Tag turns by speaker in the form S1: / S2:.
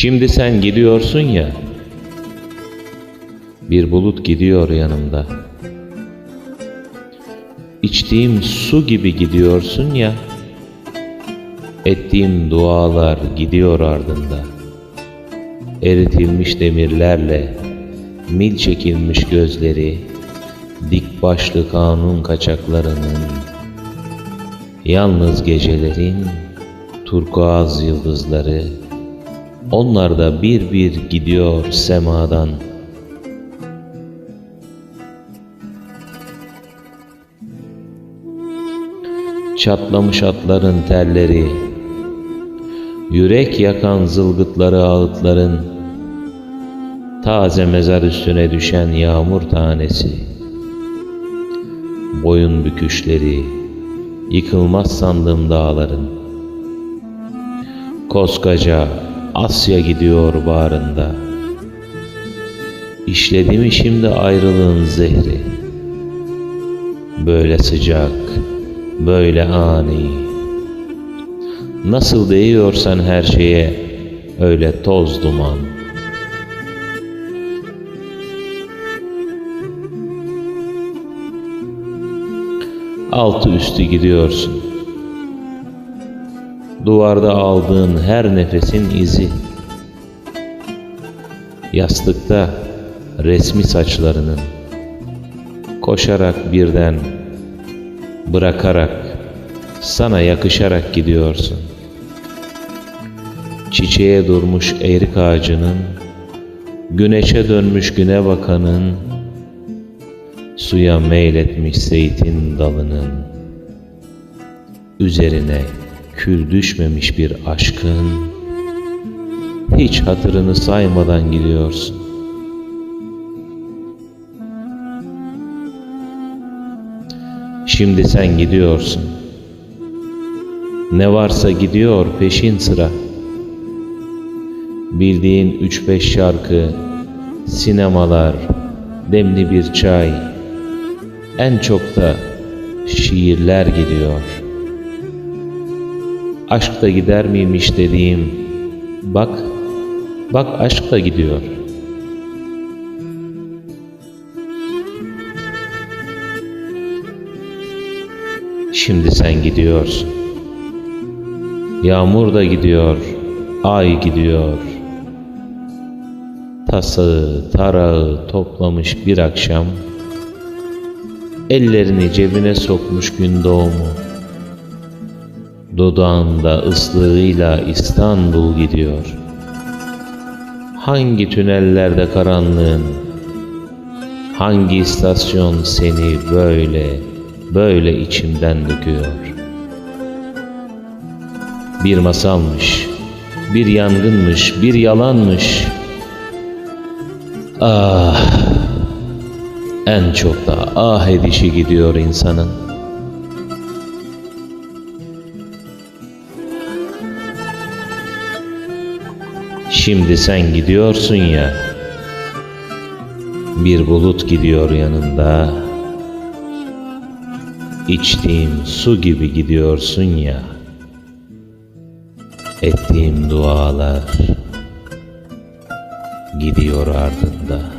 S1: Şimdi sen gidiyorsun ya. Bir bulut gidiyor yanımda. İçtiğim su gibi gidiyorsun ya. Ettiğim dualar gidiyor ardında. Eritilmiş demirlerle mil çekilmiş gözleri, dik başlı kanun kaçaklarının, yalnız gecelerin turkuaz yıldızları, onlar da bir bir gidiyor semadan. Çatlamış atların telleri, yürek yakan zılgıtları ağıtların, taze mezar üstüne düşen yağmur tanesi, boyun büküşleri, yıkılmaz sandığım dağların, koskoca Asya gidiyor bağrında, İşledi mi şimdi ayrılığın zehri, böyle sıcak, böyle ani, nasıl değiyorsan her şeye, öyle toz duman, altı üstü gidiyorsun. Duvarda aldığın her nefesin izi. Yastıkta resmi saçlarının. Koşarak birden, bırakarak, sana yakışarak gidiyorsun. Çiçeğe durmuş erik ağacının, güneşe dönmüş güne bakanın, suya meyletmiş zeytin dalının üzerine kül düşmemiş bir aşkın hiç hatırını saymadan gidiyorsun. Şimdi sen gidiyorsun. Ne varsa gidiyor peşin sıra. Bildiğin üç beş şarkı, sinemalar, demli bir çay, en çok da şiirler gidiyor. Aşk da gider miymiş dediğim, bak, bak aşk da gidiyor. Şimdi sen gidiyorsun. Yağmur da gidiyor, ay gidiyor. Tasağı, tarağı toplamış bir akşam, Ellerini cebine sokmuş gün doğumu. Dudağında ıslığıyla İstanbul gidiyor. Hangi tünellerde karanlığın, hangi istasyon seni böyle, böyle içimden döküyor. Bir masalmış, bir yangınmış, bir yalanmış. Ah! en çok da ah edişi gidiyor insanın. Şimdi sen gidiyorsun ya, bir bulut gidiyor yanında, içtiğim su gibi gidiyorsun ya, ettiğim dualar gidiyor ardında.